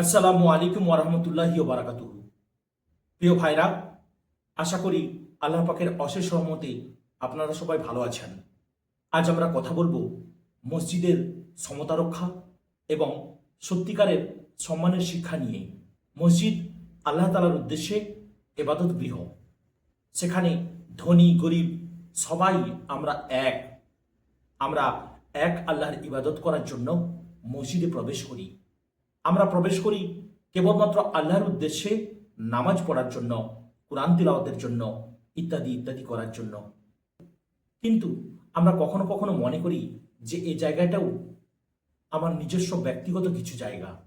আসসালামু আলাইকুম ওরহমতুল্লাহি বারাকাতুহু। প্রিয় ভাইরা, আশা করি আল্লাহ পাকের অশেষ সহমতে আপনারা সবাই ভালো আছেন। আজ আমরা কথা বলব মসজিদের সমতা রক্ষা এবং সত্যিকারের সম্মানের শিক্ষা নিয়ে। মসজিদ আল্লাহ তালার উদ্দেশ্যে এবাদত গৃহ। সেখানে ধনী, গরিব সবাই আমরা এক। আমরা এক আল্লাহর ইবাদত করার জন্য মসজিদে প্রবেশ করি। আমরা প্রবেশ করি কেবলমাত্র আল্লাহর উদ্দেশ্যে নামাজ পড়ার জন্য, কোরআন তিলাওয়াতের জন্য, ইত্যাদি ইত্যাদি করার জন্য। কিন্তু আমরা কখনো কখনো মনে করি যে এই জায়গাটাও আমার নিজস্ব ব্যক্তিগত কিছু জায়গা।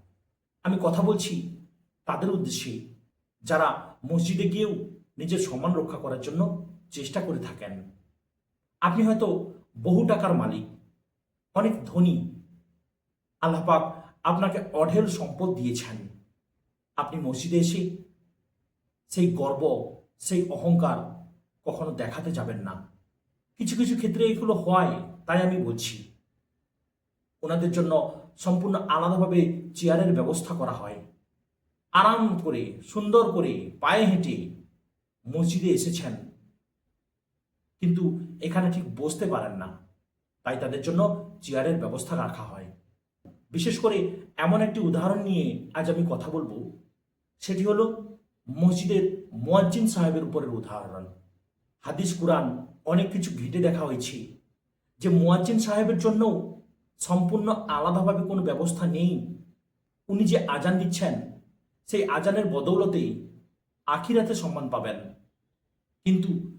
আমি কথা বলছি তাদের উদ্দেশ্যে, যারা মসজিদে গিয়েও নিজের সম্মান রক্ষা করার জন্য চেষ্টা করে থাকেন। আপনি হয়তো বহু টাকার মালিক, অনেক ধনী আল্লাপাক আপনাকে অঢেল সম্পদ দিয়েছেন। আপনি মসজিদে এসে সেই গর্ব, সেই অহংকার কখনো দেখাতে যাবেন না। কিছু কিছু ক্ষেত্রে এগুলো হয়, তাই আমি বলছি। ওনাদের জন্য সম্পূর্ণ আলাদাভাবে চেয়ারের ব্যবস্থা করা হয়। আরাম করে, সুন্দর করে পায়ে হেঁটে মসজিদে এসেছেন। কিন্তু এখানে ঠিক বসতে পারেন না। তাই তাদের জন্য চেয়ারের ব্যবস্থা রাখা হয়। বিশেষ করে এমন একটি উদাহরণ নিয়ে আজ আমি কথা বলব। সেটি হলো মসজিদের মুয়াজ্জিন সাহেবের উপরের উদাহরণ। হাদিস, কুরআন অনেক কিছু ঘেটে দেখা হয়েছে। যে মুয়াজ্জিন সাহেবের জন্য সম্পূর্ণ আলাদাভাবে কোনো ব্যবস্থা নেই। উনি যে আজান দিচ্ছেন, সেই আজানের বদৌলতেই আখিরাতে সম্মান পাবেন। কিন্তু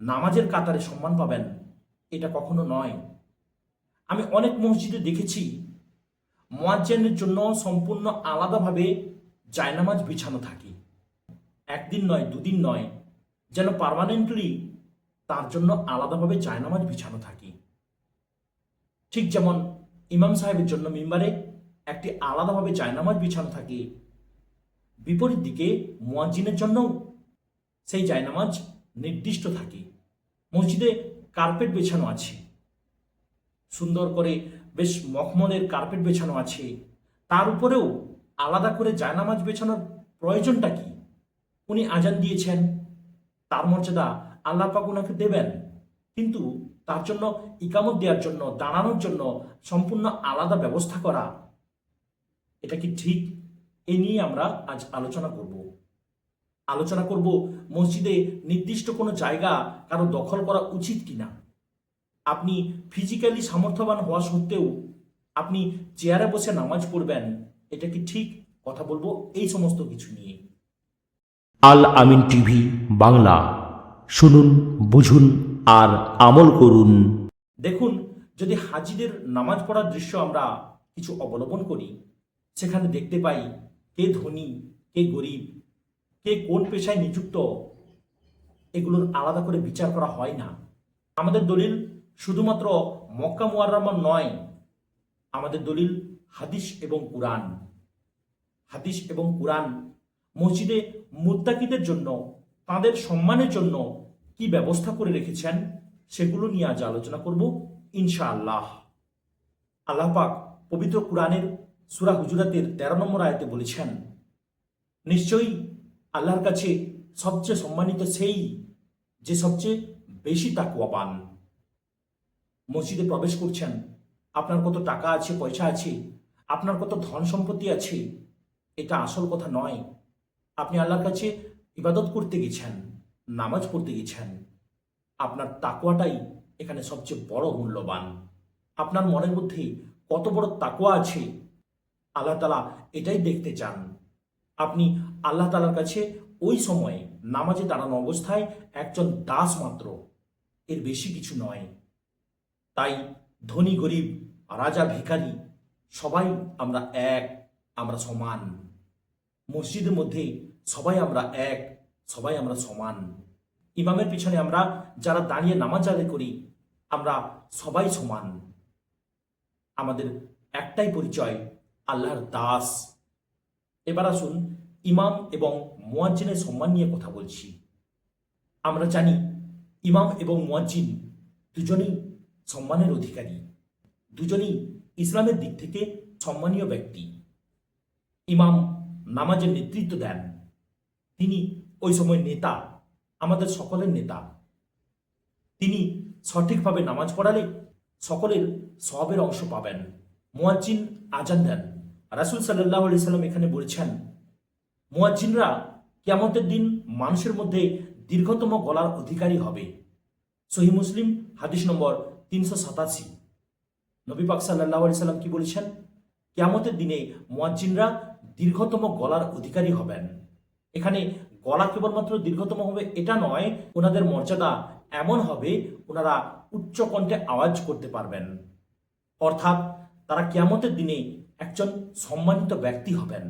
নামাজের কাতারে সম্মান পাবেন, এটা কখনো নয়। আমি অনেক মসজিদে দেখেছি মোয়াজ্জেনের জন্য সম্পূর্ণ আলাদাভাবে জায়নামাজ বিছানো থাকে। একদিন নয়, দুদিন নয়, যেন পার্মানেন্টলি তার জন্য আলাদাভাবে জায়নামাজ বিছানো থাকে। ঠিক যেমন ইমাম সাহেবের জন্য মিম্বারে একটি আলাদাভাবে জায়নামাজ বিছানো থাকে, বিপরীত দিকে মুয়াজ্জিনের জন্যও সেই জায়নামাজ নির্দিষ্ট থাকে। মসজিদে কার্পেট বেছানো আছে। সুন্দর করে বেশ মখমলের কার্পেট বেছানো আছে। তার উপরেও আলাদা করে জায়নামাজ বেছানোর প্রয়োজনটা কি? উনি আজান দিয়েছেন। তার মর্যাদা আল্লাহ পাক ওনাকে দেবেন। কিন্তু তার জন্য ইকামত দেওয়ার জন্য, দাঁড়ানোর জন্য সম্পূর্ণ আলাদা ব্যবস্থা করা। এটা কি ঠিক? এ নিয়ে আমরা আজ আলোচনা করব। আলোচনা করব মসজিদে নির্দিষ্ট কোনো জায়গা কারও দখল করা উচিত কিনা? আপনি ফিজিক্যালি সামর্থ্যবান হওয়া সত্ত্বেও আপনি চেয়ারে বসে নামাজ পড়বেন এটা কি ঠিক? কথা বলব এই সমস্ত কিছু নিয়ে। আল আমিন টিভি বাংলা। শুনুন বুঝুন আর আমল করুন। দেখুন যদি হাজিদের নামাজ পড়ার দৃশ্য আমরা কিছু অবলম্বন করি সেখানে দেখতে পাই কে ধনী কে গরিব কে কোন পেশায় নিযুক্ত এগুলোর আলাদা করে বিচার করা হয় না। আমাদের দলিল শুধুমাত্র মক্কা মুয়াররমা নয়, আমাদের দলিল হাদিস এবং কুরআন। হাদিস এবং কুরআন মসজিদে মুত্তাকিদের জন্য, তাদের সম্মানের জন্য কি ব্যবস্থা করে রেখেছেন, সেগুলো নিয়ে আজ আলোচনা করব ইনশাআল্লাহ। আল্লাহ পাক পবিত্র কুরআনের সুরা হুজুরাতের তেরো নম্বর আয়াতে বলেছেন, নিশ্চয়ই আল্লাহর কাছে সবচেয়ে সম্মানিত সেই যে সবচেয়ে বেশি তাকুয়াবান মসজিদে প্রবেশ করছেন। আপনার কত টাকা আছে, পয়সা আছে? আপনার কত ধন সম্পত্তি আছে? এটা আসল কথা নয়। আপনি আল্লাহর কাছে ইবাদত করতে গেছেন, নামাজ পড়তে গেছেন। আপনার তাকুয়াটাই এখানে সবচেয়ে বড় মূল্যবান। আপনার মনের মধ্যে কত বড় তাকুয়া আছে, আল্লাহ তালা এটাই দেখতে চান। আপনি আল্লাহ তালার কাছে ওই সময়ে নামাজে দাঁড়ানো অবস্থায় একজন দাস মাত্র। এর বেশি কিছু নয়। তাই ধনী, গরিব, রাজা, ভিখারি সবাই আমরা এক, আমরা সমান। মসজিদের মধ্যে সবাই আমরা এক, সবাই আমরা সমান। ইমামের পিছনে আমরা যারা দাঁড়িয়ে নামাজ আদায় করি, আমরা সবাই সমান। আমাদের একটাই পরিচয়, আল্লাহর দাস। এবার আসুন ইমাম এবং মুয়াজ্জিনের সম্মান নিয়ে কথা বলছি। আমরা জানি ইমাম এবং মোয়াজ্জিন দুজনেই সম্মানের অধিকারী। দুজনেই ইসলামের দিক থেকে সম্মানীয় ব্যক্তি। ইমাম নামাজের নেতৃত্ব দেন। তিনি ওই সময় নেতা, আমাদের সকলের নেতা। তিনি সঠিকভাবে নামাজ পড়ালে সকলের সবের অংশ পাবেন। মুয়াজ্জিন আজান দেন। রাসুল সাল্লাহ আলি সাল্লাম এখানে বলেছেন, মুয়াজ্জিনরা কিয়ামতের দিন মানুষের মধ্যে দীর্ঘতম গলার অধিকারী হবে। সহি মুসলিম, হাদিস নম্বর তিনশো সাতাশি। নবী পাক সাল্লাহ আলি সাল্লাম কি বলেছেন? কিয়ামতের দিনে মুয়াজ্জিনরা দীর্ঘতম গলার অধিকারী হবেন। এখানে গলা কেবলমাত্র দীর্ঘতম হবে এটা নয়, ওনাদের মর্যাদা এমন হবে ওনারা উচ্চ কণ্ঠে আওয়াজ করতে পারবেন। অর্থাৎ তারা কিয়ামতের দিনে একজন সম্মানিত ব্যক্তি হবেন।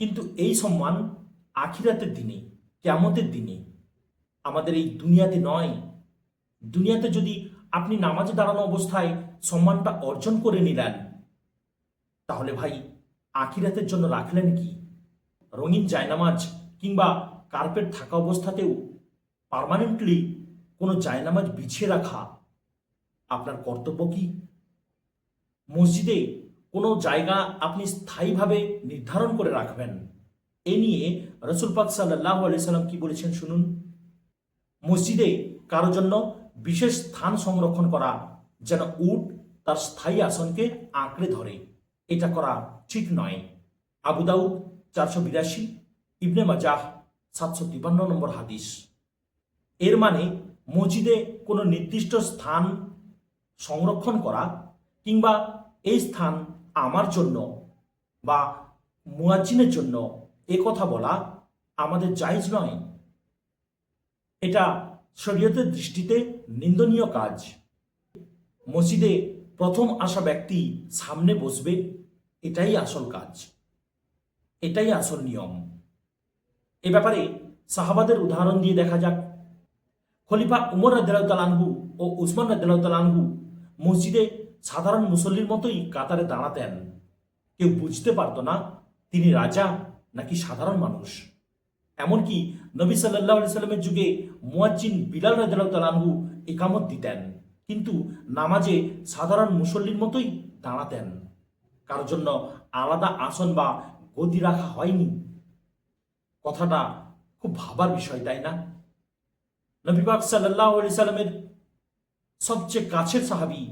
কিন্তু এই সম্মান আখিরাতের দিনে, কিয়ামতের দিনে আমাদের এই দুনিয়াতে নয়। দুনিয়াতে যদি আপনি নামাজে দাঁড়ানো অবস্থায় সম্মানটা অর্জন করে নিলেন। তাহলে ভাই, আখিরাতের জন্য রাখলেন কি? রঙিন জায়নামাজ কিংবা কার্পেট থাকা অবস্থাতেও পার্মানেন্টলি কোনো জায়নামাজ বিছিয়ে রাখা আপনার কর্তব্য কি? মসজিদে কোনো জায়গা আপনি স্থায়ীভাবে নির্ধারণ করে রাখবেন। এ নিয়ে রসুল পাক সাল্লাহ আলি সাল্লাম কি বলেছেন শুনুন? মসজিদে কারোর জন্য বিশেষ স্থান সংরক্ষণ করা যেন উট তার স্থায়ী আসনকে আঁকড়ে ধরে। এটা করা ঠিক নয়। আবু দাউদ চারশো বিরাশি, ইবনে মাজাহ সাতশো তিপান্ন নম্বর হাদিস। এর মানে মসজিদে কোনো নির্দিষ্ট স্থান সংরক্ষণ করা কিংবা এই স্থান আমার জন্য বা মুয়াজ্জিনের জন্য এ কথা বলা আমাদের জায়জ নয়। এটা শরীয়তের দৃষ্টিতে নিন্দনীয় কাজ। মসজিদে প্রথম আসা ব্যক্তি সামনে বসবে, এটাই আসল কাজ। এটাই আসল নিয়ম। এ ব্যাপারে সাহাবাদের উদাহরণ দিয়ে দেখা যাক। খলিফা উমর রাদিয়াল্লাহু ও উসমান রাদিয়াল্লাহু মসজিদে সাধারণ মুসল্লির মতোই কাতারে দাঁড়াতেন। কেউ বুঝতে পারতো না তিনি রাজা নাকি সাধারণ মানুষ। এমনকি নবী সাল্লাহ সাল্লামের যুগে মুয়াজ্জিন বিলাল রাদিয়াল্লাহু একামত দিতেন, কিন্তু নামাজে সাধারণ মুসল্লির মতোই দাঁড়াতেন। কার জন্য আলাদা আসন বা গদি রাখা হয়নি। কথাটা খুব ভাবার বিষয়, তাই না? নবীবাগ সাল্লাহ আলি সাল্লামের সবচেয়ে কাছের সাহাবি,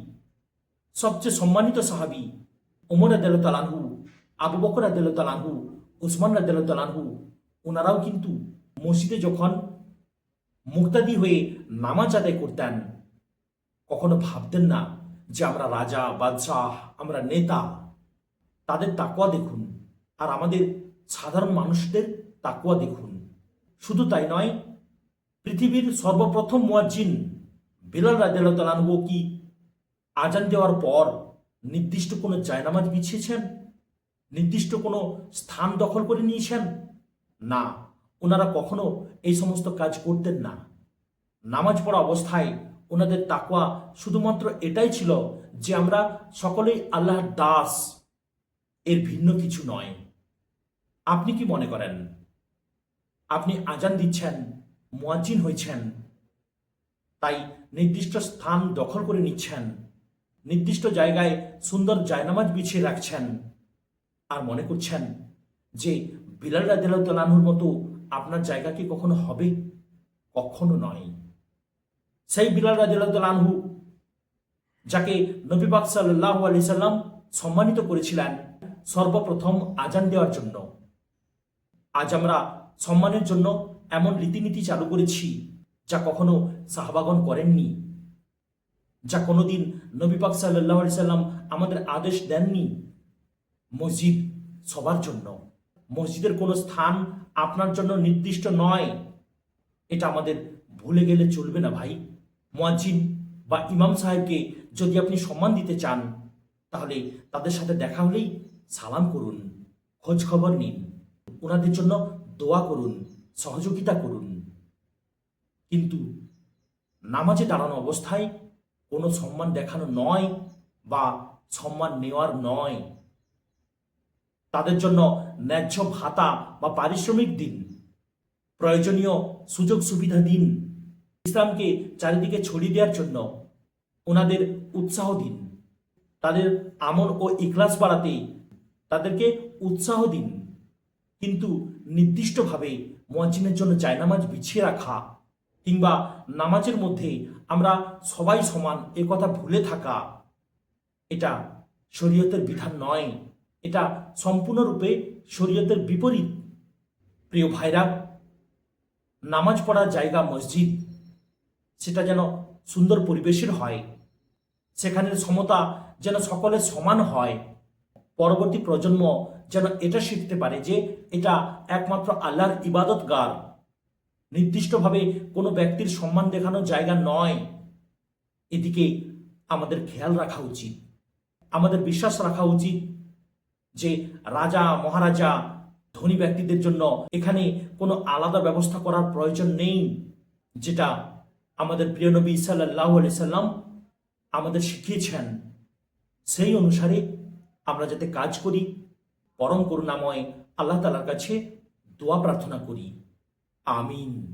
সবচেয়ে সম্মানিত সাহাবি ওমর আদালতালানহু আবু বকর আদালতালানহু উসমান আদালতালানহু ওনারাও কিন্তু মসজিদে যখন মুক্তাদি হয়ে নামাজ আদায় করতেন, কখনো ভাবতেন না যে আমরা রাজা, বাদশাহ, আমরা নেতা। তাদের তাকুয়া দেখুন আর আমাদের সাধারণ মানুষদের তাকুয়া দেখুন। শুধু তাই নয়, পৃথিবীর সর্বপ্রথম মুয়াজ্জিন বিলাল রাদিয়াল্লাহু কি আজান দেওয়ার পর নির্দিষ্ট কোনো জায়নামাজ বিছিয়েছেন? নির্দিষ্ট কোনো স্থান দখল করে নিয়েছেন? না। ওনারা কখনো এই সমস্ত কাজ করতেন না। নামাজ পড়া অবস্থায় ওনাদের তাকওয়া শুধুমাত্র এটাই ছিল যে আমরা সকলেই আল্লাহর দাস। এর ভিন্ন কিছু নয়। আপনি কি মনে করেন? আপনি আজান দিচ্ছেন, মুয়াজ্জিন হয়েছেন, তাই নির্দিষ্ট স্থান দখল করে নিচ্ছেন, নির্দিষ্ট জায়গায় সুন্দর জায়নামাজ বিছিয়ে রাখছেন, আর মনে করছেন যে বিলাল রাদিয়াল্লাহুর মতো আপনার জায়গা কি কখনো হবে? কখনো নয়। সেই বিলাল রাদিয়াল্লাহু যাকে নবী পাক সাল্লাল্লাহু আলাইহি সাল্লাম সম্মানিত করেছিলেন, সর্বপ্রথম আজান দেওয়ার জন্য। আজ আমরা সম্মানের জন্য এমন রীতিনীতি চালু করেছি যা কখনো সাহাবাগন করেননি, যা কোনোদিন নবী পাক সাল্লাহ আলি সাল্লাম আমাদের আদেশ দেননি মসজিদ সবার জন্য। মসজিদের কোনো স্থান আপনার জন্য নির্দিষ্ট নয়। এটা আমাদের ভুলে গেলে চলবে না ভাই। মুয়াজ্জিন বা ইমাম সাহেবকে যদি আপনি সম্মান দিতে চান, তাহলে তাদের সাথে দেখা হলেই সালাম করুন, খোঁজ খবর নিন ওনাদের জন্য দোয়া করুন, সহযোগিতা করুন। কিন্তু নামাজে দাঁড়ানো অবস্থায় কোনো সম্মান দেখানো নয় বা সম্মান নেওয়ার নয়। তাদের জন্য ন্যায্য ভাতা বা পারিশ্রমিক দিন, প্রয়োজনীয় সুযোগ সুবিধা দিন, ইসলামকে চারিদিকে ছড়িয়ে দেওয়ার জন্য ওনাদের উৎসাহ দিন, তাদের আমল ও ইখলাস বাড়াতে তাদেরকে উৎসাহ দিন। কিন্তু নির্দিষ্টভাবে মসজিদের জন্য জায়নামাজ বিছিয়ে রাখা কিংবা নামাজের মধ্যে আমরা সবাই সমান এ কথা ভুলে থাকা, এটা শরীয়তের বিধান নয়। এটা সম্পূর্ণরূপে শরীয়তের বিপরীত। প্রিয় ভাইরা, নামাজ পড়ার জায়গা মসজিদ, সেটা যেন সুন্দর পরিবেশের হয় সেখানের সমতা যেন সকলের সমান হয়। পরবর্তী প্রজন্ম যেন এটা শিখতে পারে যে এটা একমাত্র আল্লাহর ইবাদতগার। নির্দিষ্টভাবে কোনো ব্যক্তির সম্মান দেখানোর জায়গা নয়। এদিকে আমাদের খেয়াল রাখা উচিত, আমাদের বিশ্বাস রাখা উচিত যে রাজা, মহারাজা, ধনী ব্যক্তিদের জন্য এখানে কোনো আলাদা ব্যবস্থা করার প্রয়োজন নেই, যেটা আমাদের প্রিয় নবী সাল্লাহ সাল্লাম আমাদের শিখিয়েছেন। সেই অনুসারে আমরা যাতে কাজ করি, পরম করুণাময় আল্লাহ তালার কাছে দোয়া প্রার্থনা করি। আমিন।